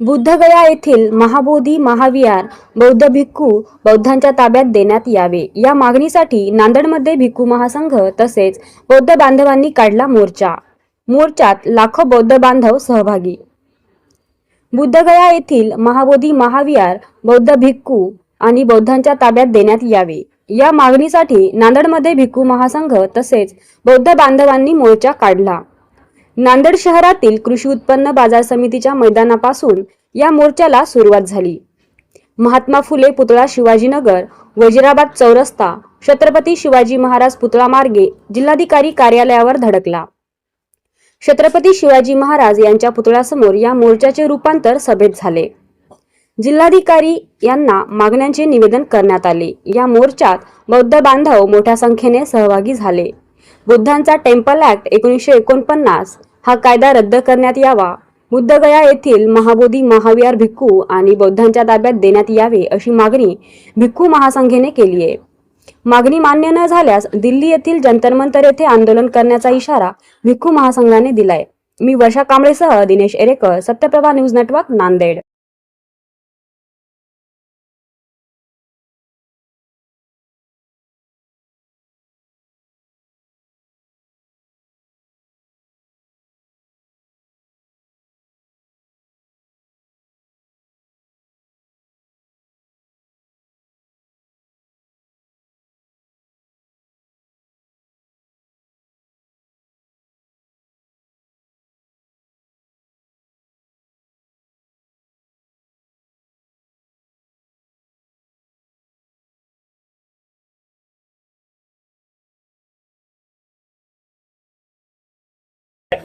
बुद्धगया येथील महाबोधी महाविहार बौद्ध भिक्खू बौद्धांच्या ताब्यात देण्यात यावे. या मागणीसाठी नांदेडमध्ये भिक्खू महासंघ तसेच बौद्ध बांधवांनी काढला मोर्चा. मोर्चात लाखो बौद्ध बांधव सहभागी. बुद्धगया येथील महाबोधी महाविहार बौद्ध भिक्खू आणि बौद्धांच्या ताब्यात देण्यात यावे. या मागणीसाठी नांदेडमध्ये भिक्खू महासंघ तसेच बौद्ध बांधवांनी मोर्चा काढला. नांदेड शहरातील कृषी उत्पन्न बाजार समितीच्या मैदानापासून या मोर्चाला सुरुवात झाली. महात्मा फुले पुतळा शिवाजीनगर वजिराबाद चौरस्ता छत्रपती शिवाजी महाराज पुतळा मार्गे जिल्हाधिकारी कार्यालयावर धडकला. छत्रपती शिवाजी महाराज यांच्या पुतळ्यासमोर या मोर्चाचे रूपांतर सभेत झाले. जिल्हाधिकारी यांना मागण्यांचे निवेदन करण्यात आले. या मोर्चात बौद्ध बांधव मोठ्या संख्येने सहभागी झाले. बुद्धांचा टेम्पल ऍक्ट एकोणीसशे एकोणपन्नास हा कायदा रद्द करण्यात यावा. बुद्धगया येथील महाबोधी महाविहार भिक्खू आणि बौद्धांच्या ताब्यात देण्यात यावे अशी मागणी भिक्खू महासंघेने केली आहे. मागणी मान्य न झाल्यास दिल्ली येथील जंतरमंतर येथे आंदोलन करण्याचा इशारा भिक्खू महासंघाने दिलाय. मी वर्षा कांबळेसह दिनेश एरेकर सत्यप्रभा न्यूज नेटवर्क नांदेड.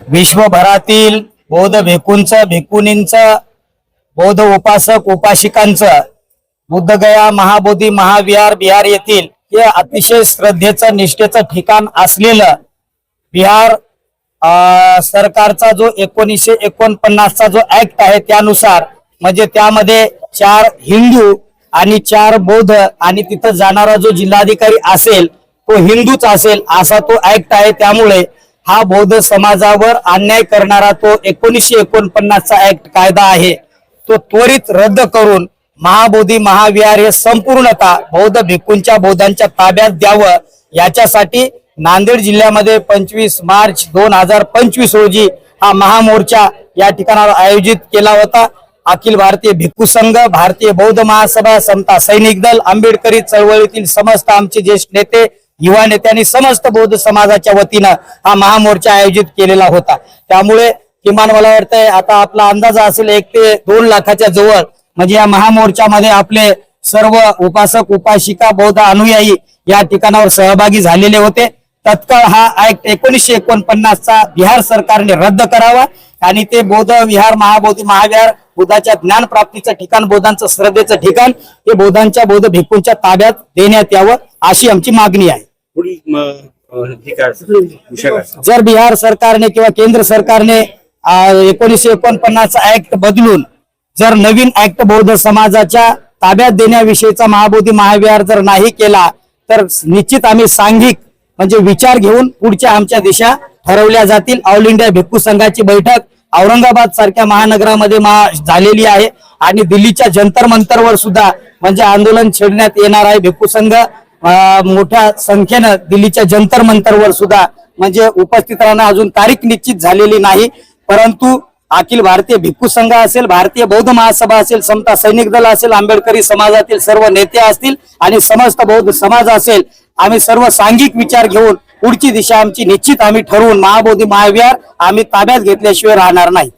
विश्वभरातील बौद्ध भिक्खूंचं भिक्खुनींचं बौद्ध उपासक उपासिकांचं बुद्धगया महाबोधी महाविहार बिहार येथील हे अतिशय श्रद्धेचं निष्ठेचं ठिकाण असलेलं बिहार सरकारचा जो एकोणीसशे एकोणपन्नासचा जो ऍक्ट आहे त्यानुसार म्हणजे त्यामध्ये चार हिंदू आणि चार बौद्ध आणि तिथं जाणारा जो जिल्हाधिकारी असेल तो हिंदूच असेल असा तो ऍक्ट आहे. त्यामुळे हा बौद्ध समाजावर अन्याय करणारा तो एकोणीसशे एकोणपन्नासचा ऍक्ट कायदा आहे. तो त्वरित रद्द करून महाबोधी महाविहार हे संपूर्णतः बौद्ध भिक्खूंच्या बौद्धांच्या ताब्यात द्यावं. याच्यासाठी नांदेड जिल्ह्यामध्ये पंचवीस मार्च दोन हजार पंचवीस रोजी हा महामोर्चा या ठिकाणावर आयोजित केला होता. अखिल भारतीय भिक्खू संघ भारतीय बौद्ध महासभा समता सैनिक दल आंबेडकरी चळवळीतील समस्त आमचे ज्येष्ठ नेते युवा नेत्यांनी समस्त बौद्ध समाजाच्या वतीनं हा महामोर्चा आयोजित केलेला होता. त्यामुळे किमान मला वाटतंय आता आपला अंदाज असेल एक ते दोन लाखाच्या जवळ. म्हणजे या महामोर्चामध्ये आपले सर्व उपासक उपासिका बौद्ध अनुयायी या ठिकाणावर सहभागी झालेले होते. तत्काळ हा ऍक्ट एकोणीसशे एकोणपन्नासचा बिहार सरकारने रद्द करावा. आणि ते बौद्ध विहार महाबोधी महाविहार बुद्धाच्या ज्ञान प्राप्तीचं ठिकाण बौद्धांचं श्रद्धेचं ठिकाण हे बौद्धांच्या बौद्ध भिक्खूंच्या ताब्यात देण्यात यावं अशी आमची मागणी आहे. जर बिहार सरकारने किंवा केंद्र सरकारने एकोणीसशे एकोणपन्नासचा ऍक्ट बदलून जर नवीन ऍक्ट बौद्ध समाजाच्या ताब्यात देण्याविषयीचा महाबोधी महाविहार जर नाही केला तर निश्चित आम्ही सांघिक म्हणजे विचार घेऊन पुढच्या आमच्या दिशा ठरवल्या जातील. ऑल इंडिया भिक्खू संघाची बैठक औरंगाबाद सारख्या महानगरामध्ये महा झालेली आहे आणि दिल्लीच्या जंतर मंतरवर सुद्धा म्हणजे आंदोलन छेडण्यात येणार आहे. भिक्खू संघ मोठ्या संख्येनं दिल्लीच्या जंतर मंतरवर सुद्धा म्हणजे उपस्थित राहणं अजून तारीख निश्चित झालेली नाही. परंतु अखिल भारतीय भिक्खू संघ असेल भारतीय बौद्ध महासभा असेल समता सैनिक दल असेल आंबेडकरी समाजातील सर्व नेते असतील आणि समस्त बौद्ध समाज असेल आम्ही सर्व सांघिक विचार घेऊन पुढची दिशा आमची निश्चित आम्ही ठरवून महाबोधी महाविहार आम्ही ताब्यात घेतल्याशिवाय राहणार नाही.